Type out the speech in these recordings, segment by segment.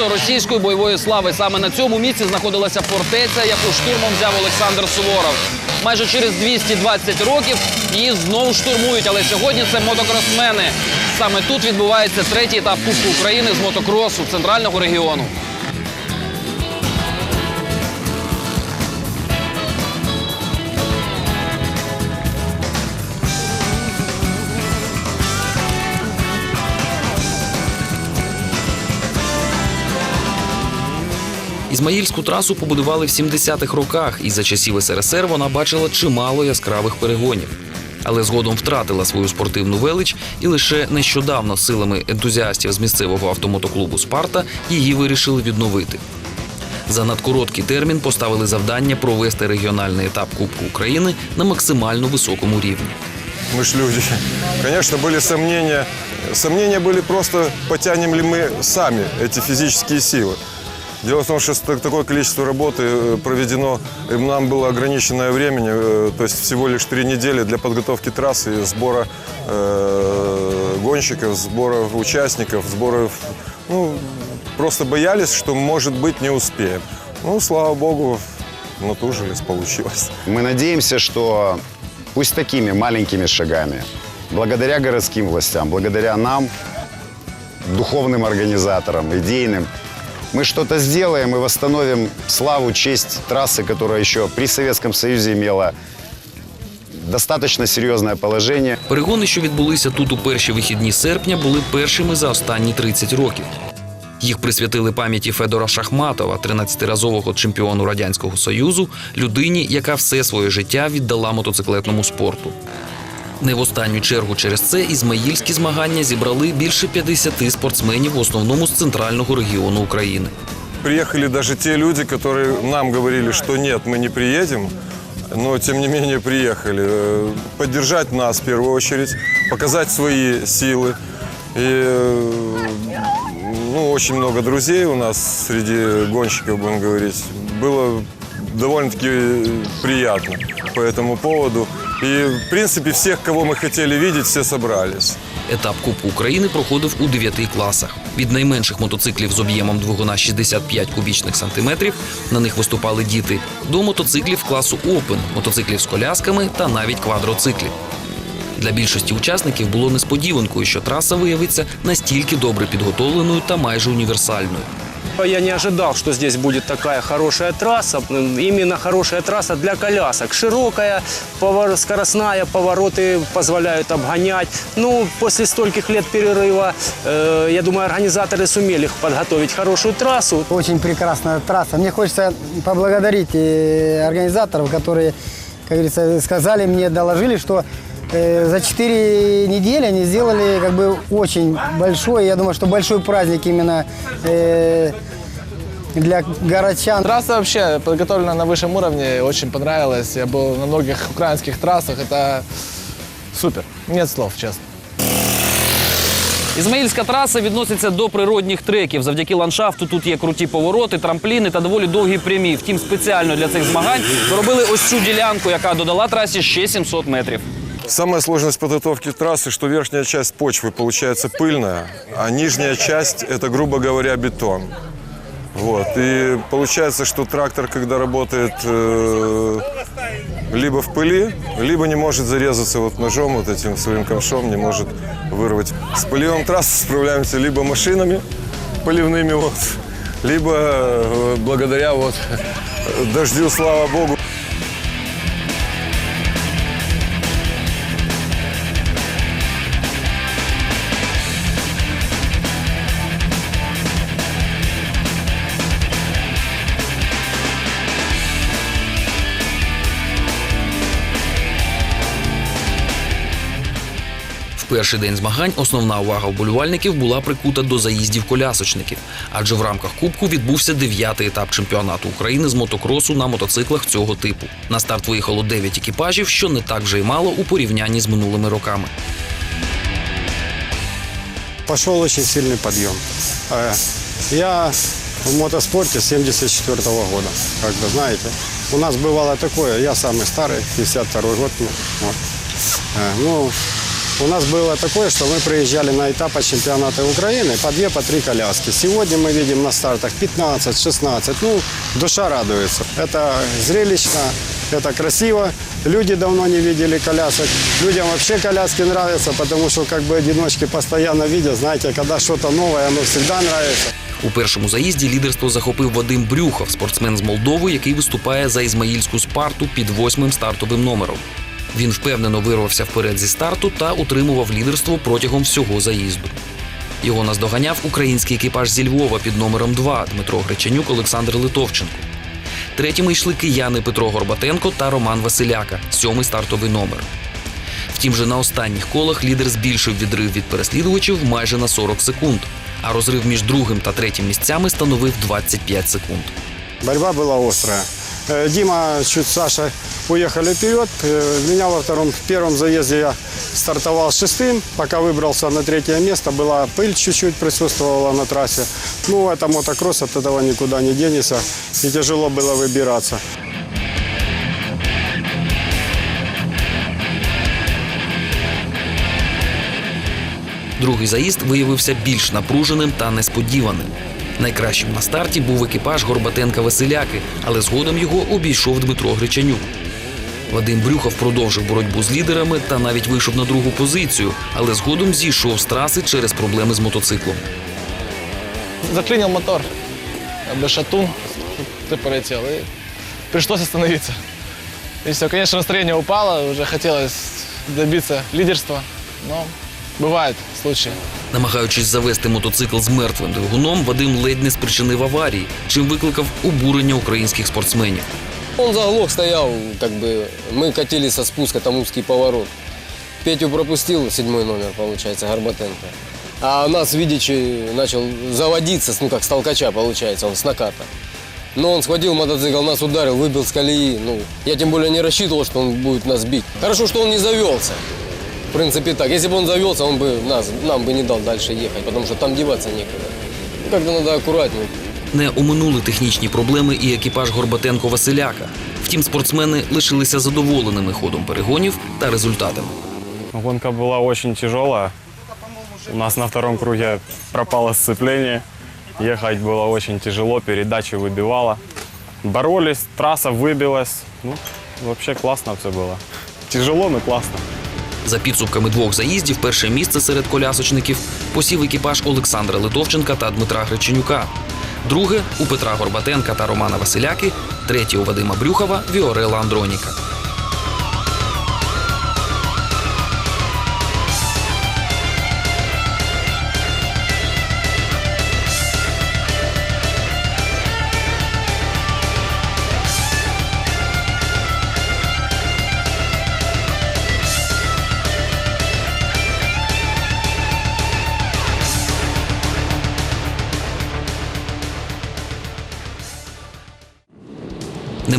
місто російської бойової слави. Саме на цьому місці знаходилася фортеця, яку штурмом взяв Олександр Суворов. Майже через 220 років її знову штурмують, але сьогодні це мотокросмени. Саме тут відбувається третій етап Кубку України з мотокросу центрального регіону. Ізмаїльську трасу побудували в 70-х роках, і за часів СРСР вона бачила чимало яскравих перегонів. Але згодом втратила свою спортивну велич, і лише нещодавно силами ентузіастів з місцевого автомотоклубу Спарта її вирішили відновити. За надкороткий термін поставили завдання провести регіональний етап Кубку України на максимально високому рівні. Мы ж люди. Конечно, были сомнения. Сомнения были просто, потянем ли мы сами эти физические силы. Дело в том, что такое количество работы э, проведено, и нам было ограниченное время, э, то есть всего лишь три недели для подготовки трассы, сбора э, гонщиков, сбора участников, сбора... Ну, просто боялись, что, может быть, не успеем. Ну, слава богу, натужились, получилось. Мы надеемся, что пусть такими маленькими шагами, благодаря городским властям, благодаря нам, духовным организаторам, идейным, мы что-то сделаем и восстановим славу, честь трассы, которая еще при Советском Союзе имела достаточно серьезное положение. Перегони, що відбулися тут у перші вихідні серпня, були першими за останні 30 років. Їх присвятили пам'яті Федора Шахматова, 13-разового чемпіону Радянського Союзу, людині, яка все своє життя віддала мотоциклетному спорту. Не в останню чергу через це ізмаїльські змагання зібрали більше 50 спортсменів, в основному з центрального регіону України. Приехали даже те люди, которые нам говорили, что нет, мы не приедем, но тем не менее приехали. Э, Поддержать нас в первую очередь, показать свои силы. И э, ну, очень много друзей у нас среди гонщиков, будем говорить. Было довольно-таки приятно по этому поводу. И, в принципе, всех, кого мы хотели видеть, все собрались. Етап Кубку України проходив у дев'яти класах. Від найменших мотоциклів з об'ємом двигуна 65 кубічних сантиметрів на них виступали діти, до мотоциклів класу Open, мотоциклів з колясками та навіть квадроциклів. Для більшості учасників було несподіванкою, що траса виявиться настільки добре підготовленою та майже універсальною. Я не ожидал, что здесь будет такая хорошая трасса, м, именно хорошая трасса для колясок. Широкая, повор- скоростная, повороты позволяют обгонять. Ну, после стольких лет перерыва, э, я думаю, организаторы сумели подготовить хорошую трассу. Очень прекрасная трасса. Мне хочется поблагодарить э, организаторов, которые, как говорится, сказали мне, доложили, что э, за 4 недели они сделали как бы очень большой, я думаю, что большой праздник именно э, для городчан. Трасса вообще подготовлена на высшем уровне, очень понравилась. Я был на многих украинских трассах, это супер. Нет слов, честно. Ізмаїльська траса відноситься до природних треків. Завдяки ландшафту тут є круті повороти, трампліни та доволі довгі прямі. Втім, спеціально для цих змагань зробили ось цю ділянку, яка додала трасі ще 700 метрів. Самая сложность подготовки трассы, что верхняя часть почвы получается пыльная, а нижняя часть – это, грубо говоря, бетон. Вот. И получается, что трактор, когда работает э, либо в пыли, либо не может зарезаться вот ножом, вот этим своим ковшом, не может вырвать. С пылевым трассой справляемся либо машинами поливными, вот, либо э, благодаря вот дождю, слава богу, перший день змагань основна увага вболівальників була прикута до заїздів колясочників, адже в рамках кубку відбувся дев'ятий етап чемпіонату України з мотокросу на мотоциклах цього типу. На старт виїхало 9 екіпажів, що не так вже й мало у порівнянні з минулими роками. пошел очень сильный подъем. Э, Я в мотоспорте с 74 года, как вы знаете. У нас бывало такое, я самый старый, 52 год. ну, вот. Э, Ну, у нас было такое, что мы приезжали на этапы чемпионата Украины по две, по три коляски. Сегодня мы видим на стартах 15-16. Ну, душа радуется. Это зрелищно, это красиво. Люди давно не видели колясок. Людям вообще коляски нравятся, потому что как бы одиночки постоянно видят. Знаете, когда что-то новое, оно всегда нравится. У першому заїзді лідерство захопив Вадим Брюхов, спортсмен з Молдови, який виступає за ізмаїльську спарту під восьмим стартовим номером. Він впевнено вирвався вперед зі старту та утримував лідерство протягом всього заїзду. Його наздоганяв український екіпаж зі Львова під номером 2 Дмитро Гречанюк, Олександр Литовченко. Третіми йшли кияни Петро Горбатенко та Роман Василяка, сьомий стартовий номер. Втім, же на останніх колах лідер збільшив відрив від переслідувачів майже на 40 секунд, а розрив між другим та третім місцями становив 25 секунд. Борьба была острая. Э, Дима, чуть Саша уехали вперед. Э, Меня во втором, в первом заезде я стартовал шестым. Пока выбрался на третье место, была пыль чуть-чуть присутствовала на трассе. Ну, это мотокросс, от этого никуда не денешься. И тяжело было выбираться. Другий заїзд виявився більш напруженим та несподіваним. Найкращим на старті був екіпаж Горбатенка Василяки, але згодом його обійшов Дмитро Гречанюк. Вадим Брюхов продовжив боротьбу з лідерами та навіть вийшов на другу позицію, але згодом зійшов з траси через проблеми з мотоциклом. Заклинил мотор. Без шатун ты полетел. И пришлось остановиться. И все, конечно, настроение упало. Уже хотелось добиться лидерства. Но бывают случаи. Намагаючись завести мотоцикл з мертвим двигуном, Вадим ледь не спричинив аварії, чим викликав обурення українських спортсменів. Он заглох стоял, как бы мы катились со спуска, там узкий поворот. Петю пропустил, седьмой номер, получается, Горбатенко. А нас, видячи, начал заводиться, ну как с толкача, получается, он с наката. Но он схватил мотоцикл, нас ударил, выбил с колеи. Ну, я тем более не рассчитывал, что он будет нас бить. Хорошо, что он не завелся. В принципе так. Если бы он завелся, он бы нас, нам бы не дал дальше ехать, потому что там деваться некуда. Ну, как-то надо аккуратнее. Не оминули технічні проблеми і екіпаж Горбатенко Василяка. Втім, спортсмени лишилися задоволеними ходом перегонів та результатами. Гонка была очень тяжелая. У нас на втором круге пропало сцепление. Ехать было очень тяжело, передачи выбивало. Боролись, трасса выбилась. Ну, вообще классно все было. Тяжело, но классно. За підсумками двох заїздів, перше місце серед колясочників посів екіпаж Олександра Литовченка та Дмитра Греченюка. Друге у Петра Горбатенка та Романа Василяки, третє у Вадима Брюхова, Віорела Андроніка.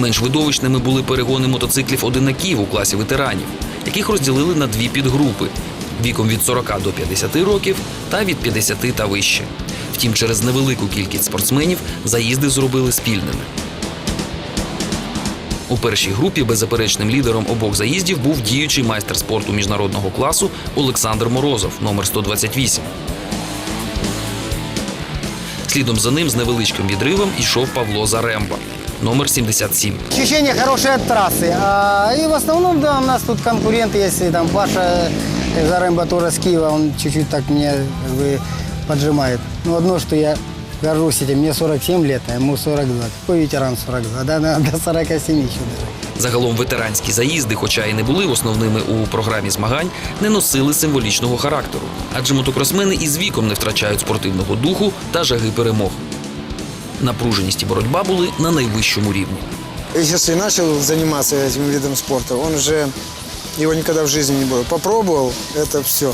Менш видовищними були перегони мотоциклів одинаків у класі ветеранів, яких розділили на дві підгрупи віком від 40 до 50 років та від 50 та вище. Втім, через невелику кількість спортсменів заїзди зробили спільними. У першій групі беззаперечним лідером обох заїздів був діючий майстер спорту міжнародного класу Олександр Морозов, номер 128. Слідом за ним з невеличким відривом йшов Павло Заремба, номер 77. Ощущение хорошее от трассы. А, и в основном, да, у нас тут конкуренты, если там Паша э, Заремба тоже с Киева, он чуть-чуть так меня как бы поджимает. Ну, одно, что я горжусь этим, мне 47 лет, а ему 42. Какой ветеран 42? Да, да, до 47 еще даже. Загалом ветеранські заїзди, хоча й не були основними у програмі змагань, не носили символічного характеру, адже мотокросмени із віком не втрачають спортивного духу та жаги перемог. Напруженість і боротьба були на найвищому рівні. Если начал заниматься этим видом спорта, он уже его никогда в жизни не было. Попробовал, это все.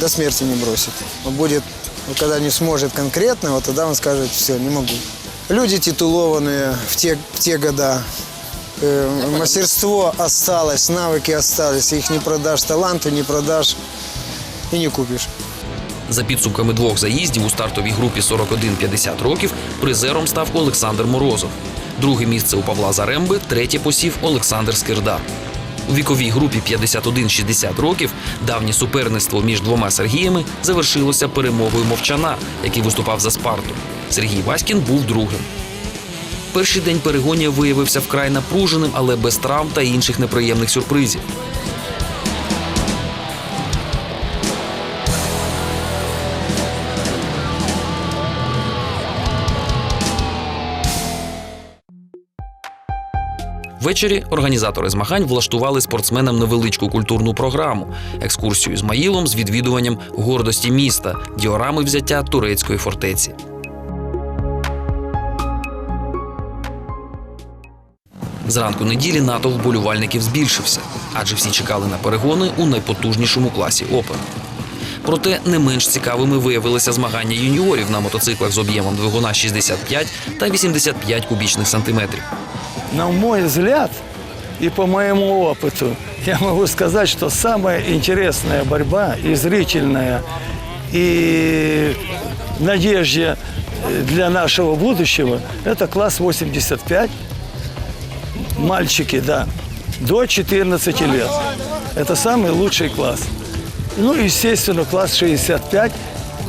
До смерти не бросит. Он будет, вот когда не сможет конкретно, вот тогда он скажет, все, не могу. Люди титулованные в те, в те года, э, мастерство осталось, навыки остались, их не продашь, таланты не продашь и не купишь. За підсумками двох заїздів у стартовій групі 41-50 років призером став Олександр Морозов. Друге місце у Павла Заремби, третє посів Олександр Скирда. У віковій групі 51-60 років давнє суперництво між двома Сергіями завершилося перемогою мовчана, який виступав за Спарту. Сергій Васькін був другим. Перший день перегонів виявився вкрай напруженим, але без травм та інших неприємних сюрпризів. Ввечері організатори змагань влаштували спортсменам невеличку культурну програму, екскурсію з Маїлом з відвідуванням гордості міста, діорами взяття турецької фортеці. Зранку неділі натовп вболівальників збільшився, адже всі чекали на перегони у найпотужнішому класі Опен. Проте не менш цікавими виявилися змагання юніорів на мотоциклах з об'ємом двигуна 65 та 85 кубічних сантиметрів. На мой взгляд и по моему опыту, я могу сказать, что самая интересная борьба и зрительная, и надежде для нашего будущего – это класс 85. Мальчики, да, до 14 лет. Это самый лучший класс. Ну, естественно, класс 65,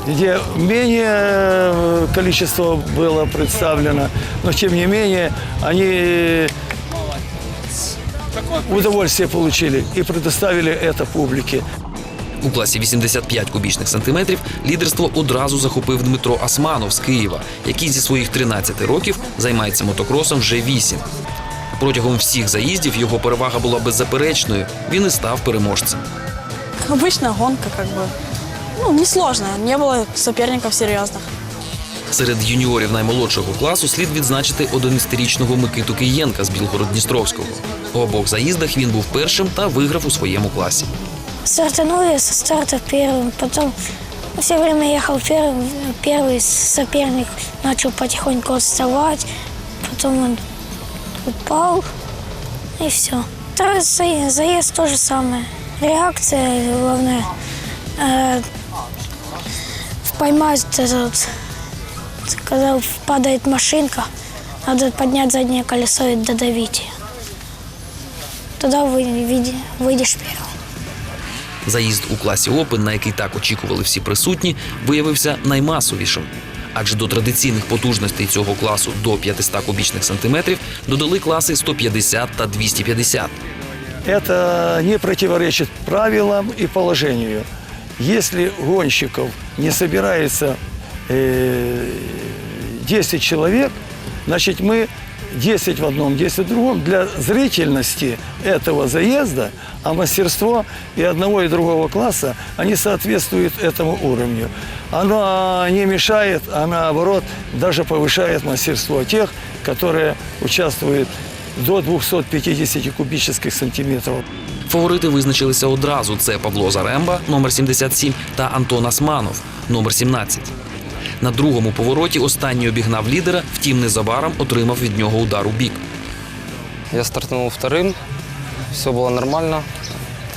где менее э, количество было представлено, но тем не менее они удовольствие получили и предоставили это публике. У класі 85 кубічних сантиметрів лідерство одразу захопив Дмитро Асманов з Києва, який зі своїх 13 років займається мотокросом вже 8. Протягом всіх заїздів його перевага була беззаперечною. Він і став переможцем. Обычная гонка, как бы. Ну, несложная. Не было соперников серьезных. Серед юніорів наймолодшого класу слід відзначити 11-річного Микиту Києнка з Білгород-Дністровського. У обох заїздах він був першим та виграв у своєму класі. Стартанули со старта первым, потом все время ехал первым, первый соперник начал потихоньку отставать, потом он упал, и все. Второй заезд, заезд то же самое. Реакция главное. Э, поймать этот, когда падает машинка, надо поднять заднее колесо и додавить ее. Тогда вы, види- выйдешь первым. Заїзд у класі Опен, на який так очікували всі присутні, виявився наймасовішим. Адже до традиційних потужностей цього класу до 500 кубічних сантиметрів додали класи 150 та 250. Это не противоречит правилам и положению. Если гонщиков не собирается э, 10 человек, значит мы 10 в одном, 10 в другом. Для зрительности этого заезда, а мастерство и одного, и другого класса, они соответствуют этому уровню. Оно не мешает, а наоборот даже повышает мастерство тех, которые участвуют до 250 кубических сантиметров. Фаворити визначилися одразу: це Павло Заремба, номер 77, та Антон Асманов, номер 17. На другому повороті останній обігнав лідера, втім незабаром отримав від нього удар у бік. Я стартанул вторым, все было нормально.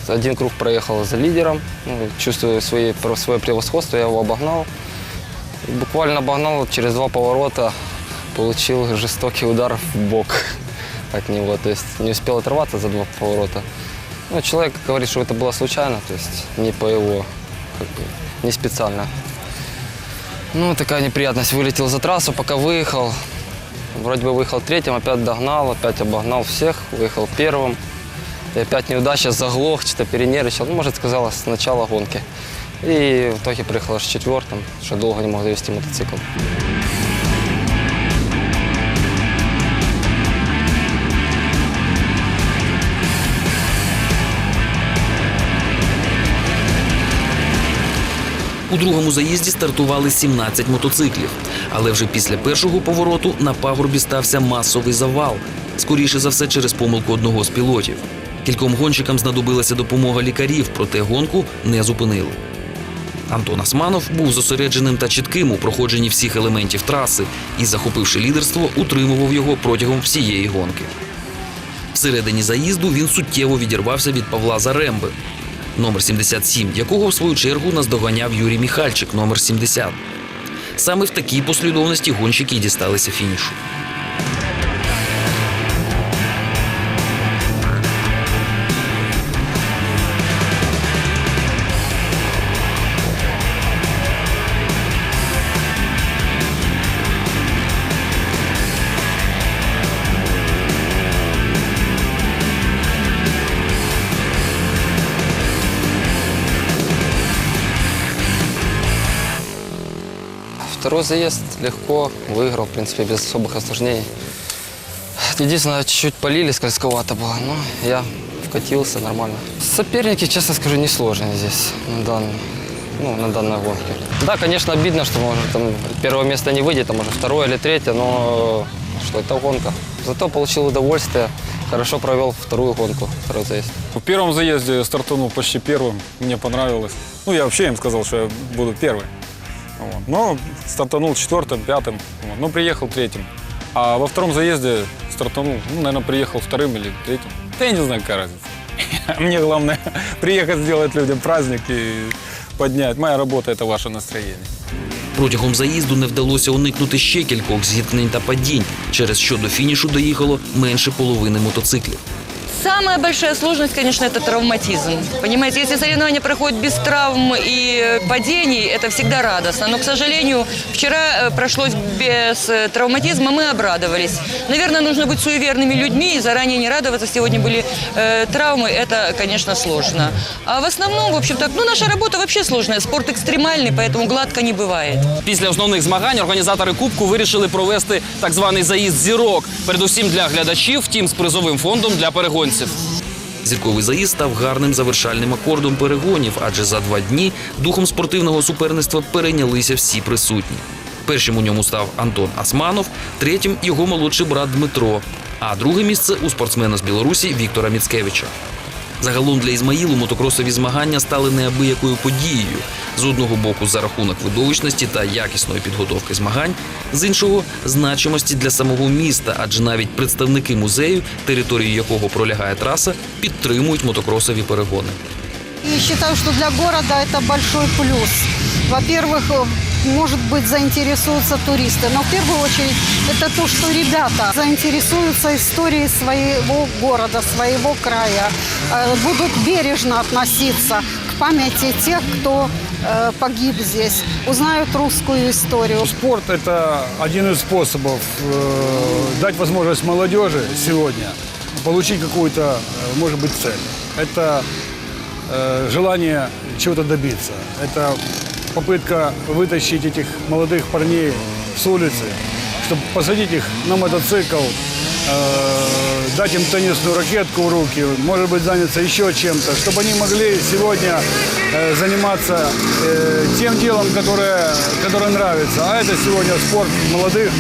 Один круг проехал за лидером, ну, чувствую про свое превосходство, я его обогнал. И буквально обогнал, через два поворота получил жестокий удар в бок от него. То не успел оторваться за два поворота. Ну, человек говорит, что это было случайно, то есть не по его, как бы, не специально. Ну, такая неприятность. Вылетел за трассу, пока выехал. Вроде бы выехал третьим, опять догнал, опять обогнал всех, выехал первым. И опять неудача, заглох, что-то перенервничал. Ну, может, сказалось с начала гонки. И в итоге приехал аж четвертым, что долго не мог довести мотоцикл. У другому заїзді стартували 17 мотоциклів. Але вже після першого повороту на пагорбі стався масовий завал. Скоріше за все, через помилку одного з пілотів. Кільком гонщикам знадобилася допомога лікарів, проте гонку не зупинили. Антон Асманов був зосередженим та чітким у проходженні всіх елементів траси і, захопивши лідерство, утримував його протягом всієї гонки. Всередині заїзду він суттєво відірвався від Павла Заремби, номер 77, якого в свою чергу наздоганяв Юрій Міхальчик, номер 70. Саме в такій послідовності гонщики дісталися фінішу. Второй заезд легко, выиграл, в принципе, без особых осложнений. Единственное, чуть-чуть полили, скользковато было, но я вкатился нормально. Соперники, честно скажу, несложные здесь, на, дан- ну, на данной гонке. Да, конечно, обидно, что может там первое место не выйдет, а может второе или третье, но что это гонка. Зато получил удовольствие, хорошо провел вторую гонку, второй заезд. В первом заезде стартанул почти первым, мне понравилось. Ну, я вообще им сказал, что я буду первый. Вот. Но стартанул четвертым, пятым, вот. но приехал третьим. А во втором заезде стартанул, ну, наверное, приехал вторым или третьим. Да я не знаю, какая разница. Мне главное приехать, сделать людям праздник и поднять. Моя работа – это ваше настроение. Протягом заїзду не вдалося уникнути ще кількох зіткнень та падінь, через що до фінішу доїхало менше половини мотоциклів. Самая большая сложность, конечно, это травматизм. Понимаете, если соревнования проходят без травм и э, падений, это всегда радостно. Но, к сожалению, вчера э, прошлось без э, травматизма, мы обрадовались. Наверное, нужно быть суеверными людьми и заранее не радоваться. Сегодня были э, травмы, это, конечно, сложно. А в основном, в общем-то, ну, наша работа вообще сложная. Спорт экстремальный, поэтому гладко не бывает. Після основних змагань організатори Кубку вирішили провести так званий заїзд зірок, передусім для глядачів, втім з призовим фондом для перегонців. Зірковий заїзд став гарним завершальним акордом перегонів, адже за два дні духом спортивного суперництва перейнялися всі присутні. Першим у ньому став Антон Асманов, третім його молодший брат Дмитро, а друге місце у спортсмена з Білорусі Віктора Міцкевича. Загалом для Ізмаїлу мотокросові змагання стали неабиякою подією. З одного боку за рахунок видовищності та якісної підготовки змагань, з іншого значимості для самого міста, адже навіть представники музею, територію якого пролягає траса, підтримують мотокросові перегони. И считаю, что для города это большой плюс. Во-первых, э, может быть, заинтересуются туристы. Но в первую очередь это то, что ребята заинтересуются историей своего города, своего края. Э, Будут бережно относиться к памяти тех, кто э, погиб здесь. Узнают русскую историю. Спорт – это один из способов э, дать возможность молодежи сегодня получить какую-то, может быть, цель. Это желание чего-то добиться. Это попытка вытащить этих молодых парней с улицы, чтобы посадить их на мотоцикл, э, дать им теннисную ракетку в руки, может быть, заняться еще чем-то, чтобы они могли сегодня э, заниматься э, тем делом, которое, которое нравится. А это сегодня спорт молодых,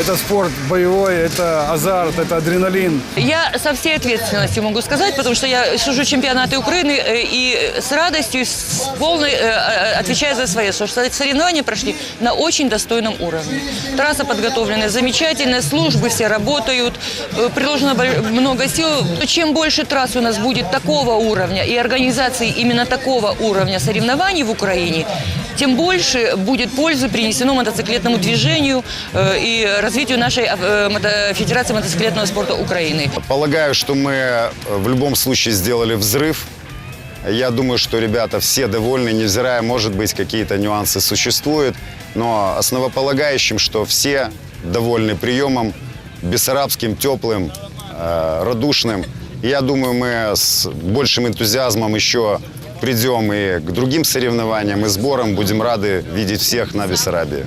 Это спорт боевой, это азарт, это адреналин. Я со всей ответственностью могу сказать, потому что я служу чемпионаты Украины э, и с радостью, с полной, э, э, отвечаю за свои, что соревнования прошли на очень достойном уровне. Трасса подготовлена замечательно, службы все работают, приложено много сил. Чем больше трасс у нас будет такого уровня и организации именно такого уровня соревнований в Украине, тем больше будет пользы принесено мотоциклетному движению э, и развитию нашей э, Федерации мотоциклетного спорта Украины. Полагаю, что мы э, в любом случае сделали взрыв. Я думаю, что ребята все довольны, невзирая, может быть, какие-то нюансы существуют, но основополагающим, что все довольны приемом, бессарабским, теплым, радушным. Я думаю, мы с большим энтузиазмом еще придем и к другим соревнованиям, и сборам. Будем рады видеть всех на Бессарабии.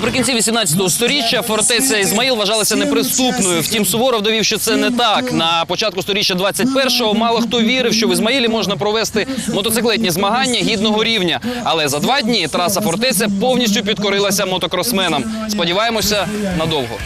Наприкінці 18 століття фортеця Ізмаїл вважалася неприступною. Втім, Суворов довів, що це не так. На початку сторіччя 21-го мало хто вірив, що в Ізмаїлі можна провести мотоциклетні змагання гідного рівня. Але за два дні траса фортеця повністю підкорилася мотокросменам. Сподіваємося, надовго.